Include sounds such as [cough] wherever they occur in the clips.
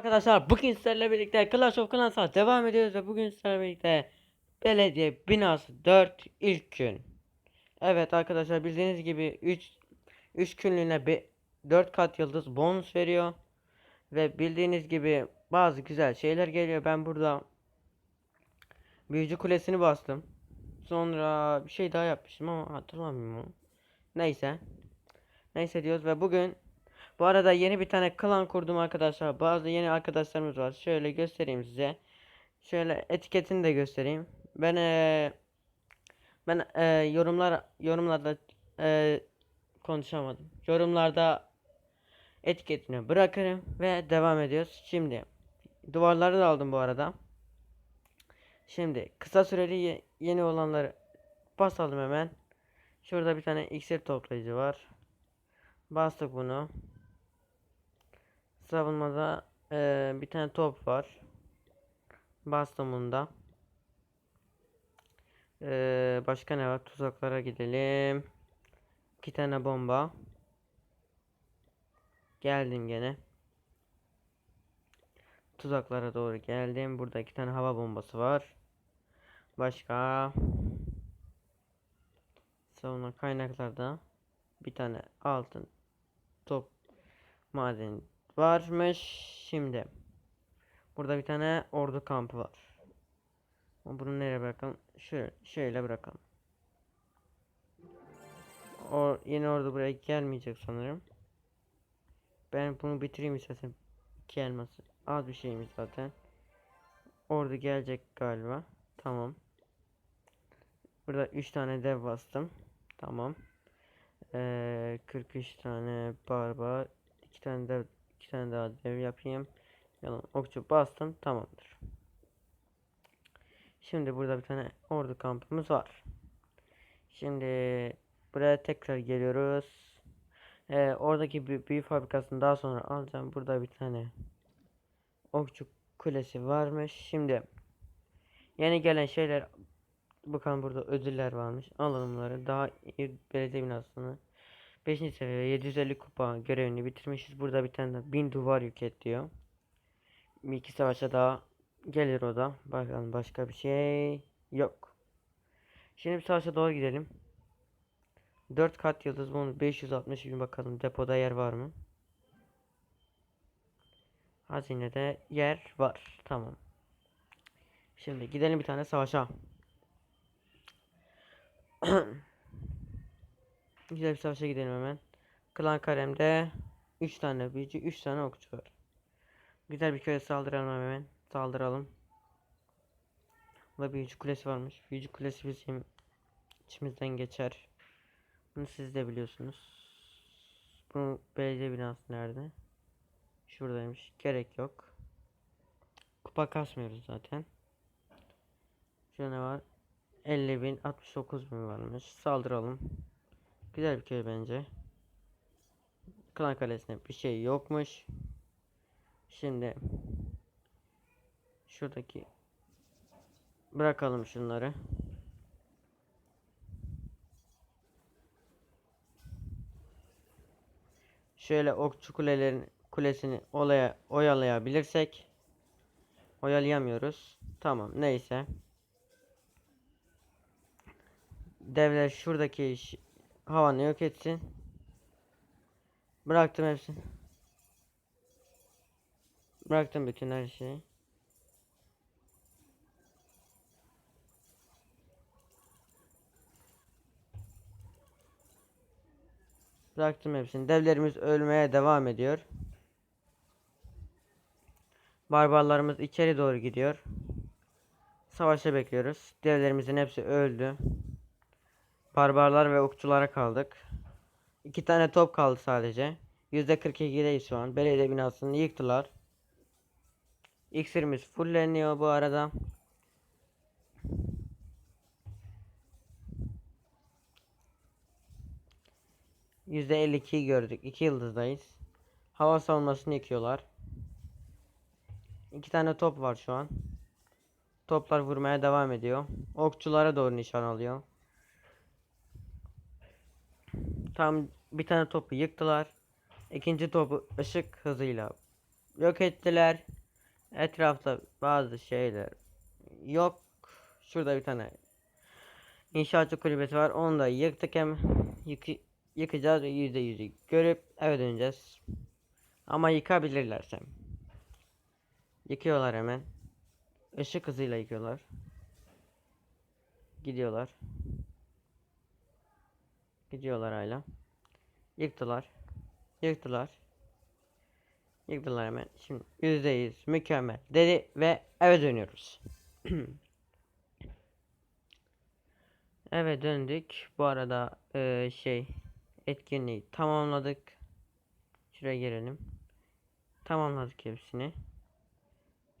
Arkadaşlar bugün sizlerle birlikte Clash of Clans'a devam ediyoruz ve bugün sizlerle birlikte belediye binası 4 ilk gün. Evet arkadaşlar bildiğiniz gibi 3 3 günlüğüne bir 4 kat yıldız bonus veriyor. Ve bildiğiniz gibi bazı güzel şeyler geliyor. Ben burada büyücü kulesini bastım. Sonra bir şey daha yapmışım ama hatırlamıyorum. Neyse. Neyse diyoruz ve bugün bu arada yeni bir tane klan kurdum arkadaşlar. Bazı yeni arkadaşlarımız var. Şöyle göstereyim size. Şöyle etiketini de göstereyim. Ben eee, ben eee, yorumlar yorumlarda eee, konuşamadım. Yorumlarda etiketini bırakırım ve devam ediyoruz. Şimdi duvarları da aldım bu arada. Şimdi kısa süreli ye- yeni olanları basalım hemen. Şurada bir tane iksir toplayıcı var. Bastık bunu. Savunmada eee, bir tane top var. Bastım bunu da. Eee, başka ne var? Tuzaklara gidelim. İki tane bomba. Geldim gene. Tuzaklara doğru geldim. Burada iki tane hava bombası var. Başka. Savunma kaynaklarda bir tane altın top madeni varmış. Şimdi burada bir tane ordu kampı var. Bunu nereye bırakalım? Şöyle, şöyle bırakalım. O yeni ordu buraya gelmeyecek sanırım. Ben bunu bitireyim istersen. İki elması. Az bir şeymiş zaten. Ordu gelecek galiba. Tamam. Burada 3 tane dev bastım. Tamam. Ee, 43 tane barbar. 2 tane dev, 2 tane daha dev yapayım. Yalan okçu bastım. Tamamdır. Şimdi burada bir tane ordu kampımız var. Şimdi buraya tekrar geliyoruz. Ee, oradaki bir büyü fabrikasını daha sonra alacağım. Burada bir tane okçu kulesi varmış. Şimdi yeni gelen şeyler bakalım burada ödüller varmış. Alalım bunları. Daha iyi belediye binasını 5. seviye 750 kupa görevini bitirmişiz. Burada bir tane de 1000 duvar yük. Bir iki savaşa daha gelir o da. Bakalım başka bir şey yok. Şimdi bir savaşa doğru gidelim. 4 kat yıldız bunu 560 bin bakalım depoda yer var mı? Hazinede yer var. Tamam. Şimdi gidelim bir tane savaşa. [clears throat] Güzel bir savaşa gidelim hemen. Klan Karem'de 3 tane büyücü, 3 tane okçu var. Güzel bir köye saldıralım hemen. Saldıralım. Burada büyücü kulesi varmış. Büyücü kulesi bizim içimizden geçer. Bunu siz de biliyorsunuz. Bu belediye binası nerede? Şuradaymış. Gerek yok. Kupa kasmıyoruz zaten. Şurada ne var? 50 bin 69 bin varmış. Saldıralım. Güzel bir köy bence. Klan kalesine bir şey yokmuş. Şimdi şuradaki bırakalım şunları. Şöyle okçu kulelerin kulesini olaya oyalayabilirsek oyalayamıyoruz. Tamam neyse. Devler şuradaki havanı yok etsin. Bıraktım hepsini. Bıraktım bütün her şeyi. Bıraktım hepsini. Devlerimiz ölmeye devam ediyor. Barbarlarımız içeri doğru gidiyor. Savaşa bekliyoruz. Devlerimizin hepsi öldü. Barbarlar ve okçulara kaldık. İki tane top kaldı sadece. %42'deyiz şu an. Belediye binasını yıktılar. İksirimiz fulleniyor bu arada. %52 gördük. 2 yıldızdayız. Hava savunmasını yıkıyorlar. İki tane top var şu an. Toplar vurmaya devam ediyor. Okçulara doğru nişan alıyor. Tam bir tane topu yıktılar. İkinci topu ışık hızıyla yok ettiler. Etrafta bazı şeyler yok. Şurada bir tane inşaatçı kulübesi var. Onu da yıktık hem yıkı, yıkacağız ve yüzde yüzü görüp eve döneceğiz. Ama yıkabilirlerse. Yıkıyorlar hemen. Işık hızıyla yıkıyorlar. Gidiyorlar. Gidiyorlar hala. Yıktılar. Yıktılar. Yıktılar hemen. Şimdi yüzdeyiz mükemmel dedi ve eve dönüyoruz. [clears throat] eve döndük. Bu arada eee, şey etkinliği tamamladık. Şuraya girelim. Tamamladık hepsini.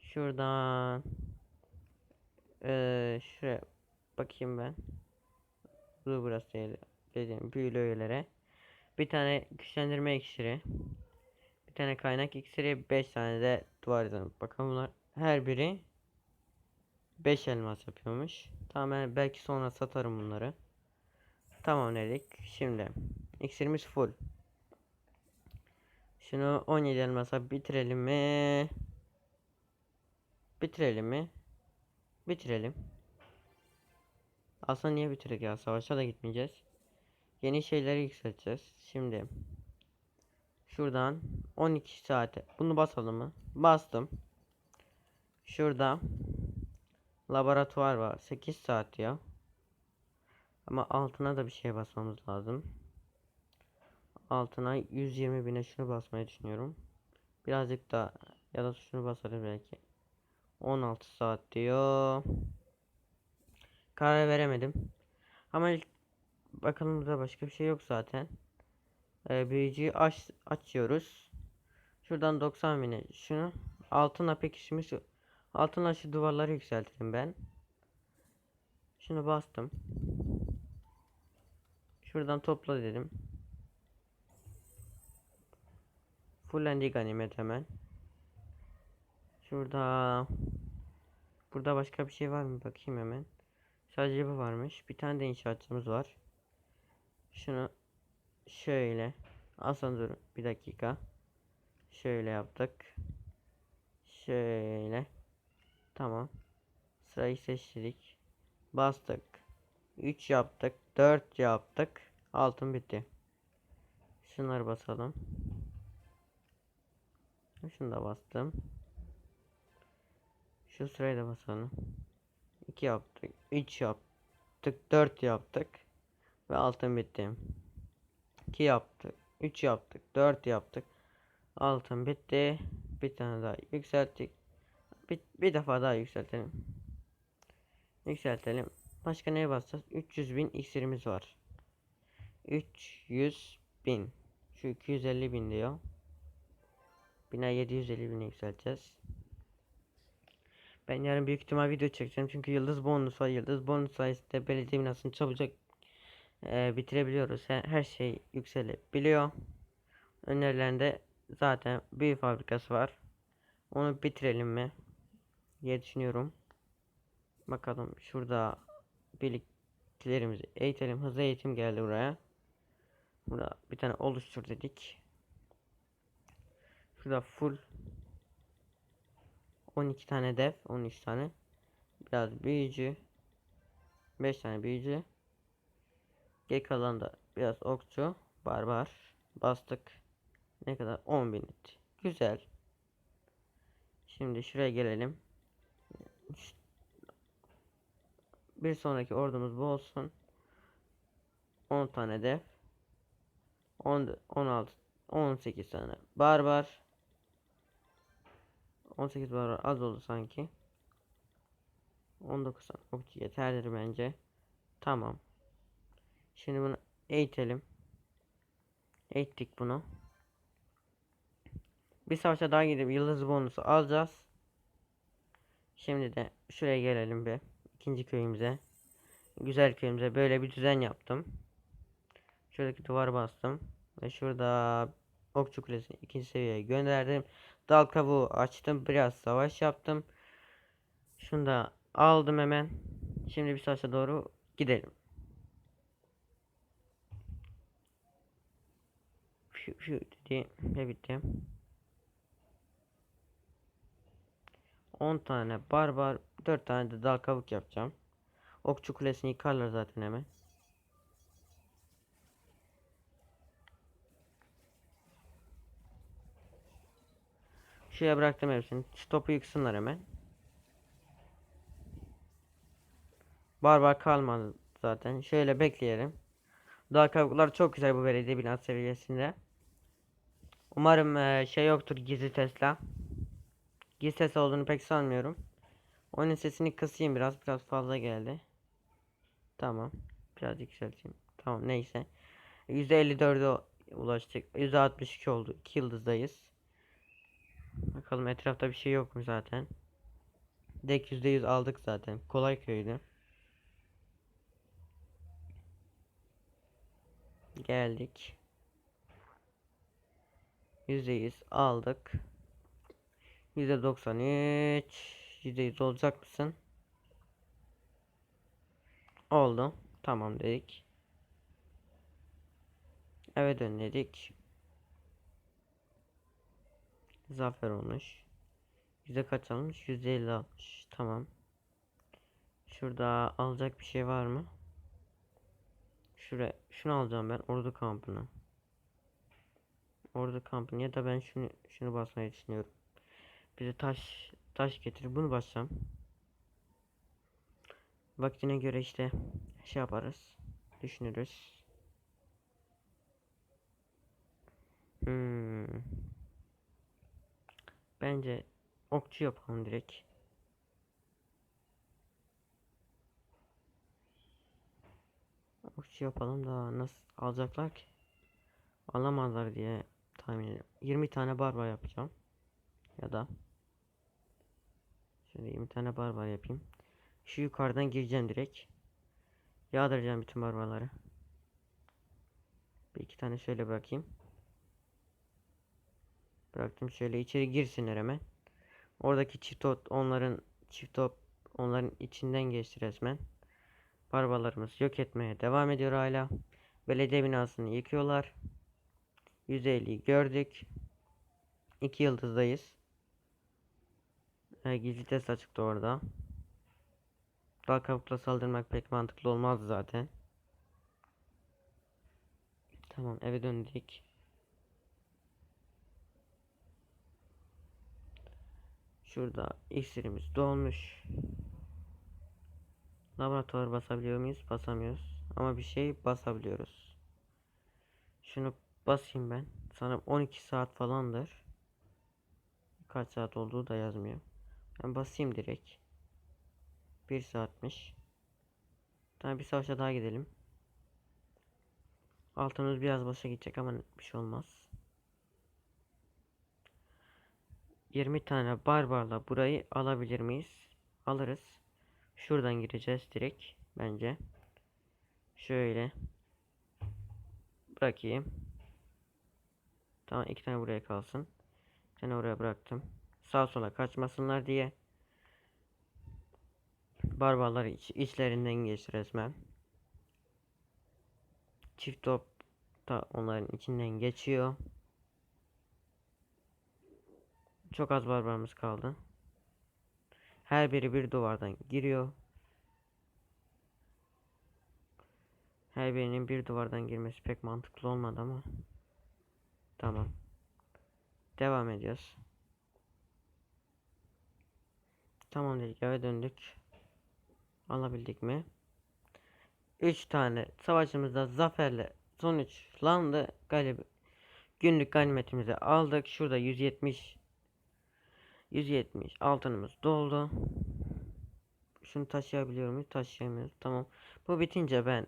Şuradan eee şuraya bakayım ben. Bu burası değil. Dediğim büyülü öğelere. Bir tane güçlendirme iksiri. Bir tane kaynak iksiri. 5 tane de duvar izlemi. Bakın bunlar her biri 5 elmas yapıyormuş. Tamam belki sonra satarım bunları. Tamam dedik. Şimdi iksirimiz full. Şunu 17 elmasa bitirelim mi? Bitirelim mi? Bitirelim. Aslında niye bitirdik ya? Savaşa da gitmeyeceğiz. Yeni şeyleri yükselteceğiz. Şimdi şuradan 12 saate bunu basalım mı? Bastım. Şurada laboratuvar var. 8 saat ya. Ama altına da bir şey basmamız lazım. Altına 120 bine şunu basmayı düşünüyorum. Birazcık da ya da şunu basarım belki. 16 saat diyor. Karar veremedim. Ama bakalım burada başka bir şey yok zaten. Ee, büyücüyü aç açıyoruz. Şuradan 90 bine şunu altına pek işimiz yok. Altına şu duvarları yükseltelim ben. Şunu bastım. Şuradan topla dedim. Fullendi ganimet hemen. Şurada Burada başka bir şey var mı bakayım hemen. Sadece bu varmış. Bir tane de inşaatçımız var. Şunu şöyle dur bir dakika. Şöyle yaptık. Şöyle. Tamam. Sırayı seçtik. Bastık. 3 yaptık. 4 yaptık. Altın bitti. Şunları basalım. Şunu da bastım. Şu sırayı da basalım. 2 yaptık. 3 yaptık. 4 yaptık. Ve altın bitti. 2 yaptık. 3 yaptık. 4 yaptık. Altın bitti. Bir tane daha yükselttik. Bir, bir defa daha yükseltelim. Yükseltelim. Başka neye basacağız? 300 bin iksirimiz var. 300 bin. Şu 250 bin diyor. Bina 750 bin yükselteceğiz. Ben yarın büyük ihtimal video çekeceğim çünkü yıldız bonus var. Yıldız bonus sayesinde belediye binasını çabucak e, bitirebiliyoruz. Her, her şey yükselebiliyor. Önerilerinde zaten büyük fabrikası var. Onu bitirelim mi? diye düşünüyorum. Bakalım şurada birliklerimizi eğitelim. Hızlı eğitim geldi buraya. Burada bir tane oluştur dedik. Şurada full 12 tane dev, 13 tane. Biraz büyücü. 5 tane büyücü. Geri kalan da biraz okçu, barbar. Bastık. Ne kadar? 10 bin etti. Güzel. Şimdi şuraya gelelim. Bir sonraki ordumuz bu olsun. 10 tane dev. 10 16 18 tane barbar. 18 barbar az oldu sanki. 19 tane okçu yeterlidir bence. Tamam. Şimdi bunu eğitelim. Eğittik bunu. Bir savaşa daha gidip yıldız bonusu alacağız. Şimdi de şuraya gelelim bir. ikinci köyümüze. Güzel köyümüze böyle bir düzen yaptım. Şuradaki duvar bastım. Ve şurada okçu kulesini ikinci seviyeye gönderdim. Dal kavuğu açtım. Biraz savaş yaptım. Şunu da aldım hemen. Şimdi bir savaşa doğru gidelim. Şu, şu dedi ve bitti. 10 tane barbar 4 tane de dal kavuk yapacağım. Okçu kulesini yıkarlar zaten hemen. Şuraya bıraktım hepsini. Şu topu yıksınlar hemen. Barbar kalmadı zaten. Şöyle bekleyelim. Dağ kavuklar çok güzel bu belediye binası seviyesinde. Umarım eee, şey yoktur gizli Tesla. Gizli Tesla olduğunu pek sanmıyorum. Onun sesini kısayım biraz. Biraz fazla geldi. Tamam. Biraz yükselteyim. Tamam neyse. %54'e ulaştık. %62 oldu. 2 yıldızdayız. Bakalım etrafta bir şey yok mu zaten. Dek %100 aldık zaten. Kolay köydü. Geldik. %100 aldık. %93 %100 olacak mısın? Oldu. Tamam dedik. Eve dön dedik. Zafer olmuş. Yüzde kaç almış? Yüzde elli almış. Tamam. Şurada alacak bir şey var mı? Şuraya, şunu alacağım ben. Ordu kampını. Ordu kampını ya da ben şunu şunu basmayı düşünüyorum. Bir de taş taş getir. Bunu basacağım. Vaktine göre işte şey yaparız. Düşünürüz. Hmm. Bence okçu yapalım direkt. Okçu yapalım da nasıl alacaklar ki? Alamazlar diye tahmin ediyorum. 20 tane barbar yapacağım. Ya da Şöyle 20 tane barbar yapayım. Şu yukarıdan gireceğim direkt. Yağdıracağım bütün barbarları. Bir iki tane şöyle bırakayım. Bıraktım şöyle içeri girsinler hemen. Oradaki çift top onların çift top onların içinden geçti resmen. Barbarlarımız yok etmeye devam ediyor hala. Belediye binasını yıkıyorlar. %50'yi gördük. 2 yıldızdayız. E, gizli test açıktı orada. Dal kabukla saldırmak pek mantıklı olmaz zaten. Tamam eve döndük. Şurada iksirimiz dolmuş. Laboratuvar basabiliyor muyuz? Basamıyoruz. Ama bir şey basabiliyoruz. Şunu basayım ben. Sanırım 12 saat falandır. Kaç saat olduğu da yazmıyor. Ben basayım direkt. 1 saatmiş. Tamam bir savaşa daha gidelim. Altımız biraz başa gidecek ama bir şey olmaz. 20 tane barbarla burayı alabilir miyiz? Alırız. Şuradan gireceğiz direkt bence. Şöyle. Bırakayım. Tamam iki tane buraya kalsın. Bir tane oraya bıraktım. Sağ sola kaçmasınlar diye. Barbarlar iç, içlerinden geçti resmen. Çift top da onların içinden geçiyor. Çok az barbarımız kaldı. Her biri bir duvardan giriyor. Her birinin bir duvardan girmesi pek mantıklı olmadı ama. Tamam. Devam ediyoruz. Tamam dedik eve döndük. Alabildik mi? 3 tane savaşımızda zaferle sonuçlandı. Galip günlük ganimetimizi aldık. Şurada 170 170 altınımız doldu. Şunu taşıyabiliyor muyuz? Taşıyamıyoruz. Tamam. Bu bitince ben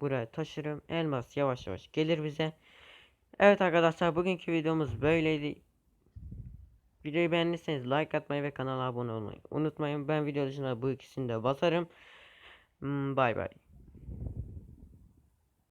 buraya taşırım. Elmas yavaş yavaş gelir bize. Evet arkadaşlar bugünkü videomuz böyleydi. Videoyu beğendiyseniz like atmayı ve kanala abone olmayı unutmayın. Ben video dışında bu ikisini de basarım. Hmm, Bay bay.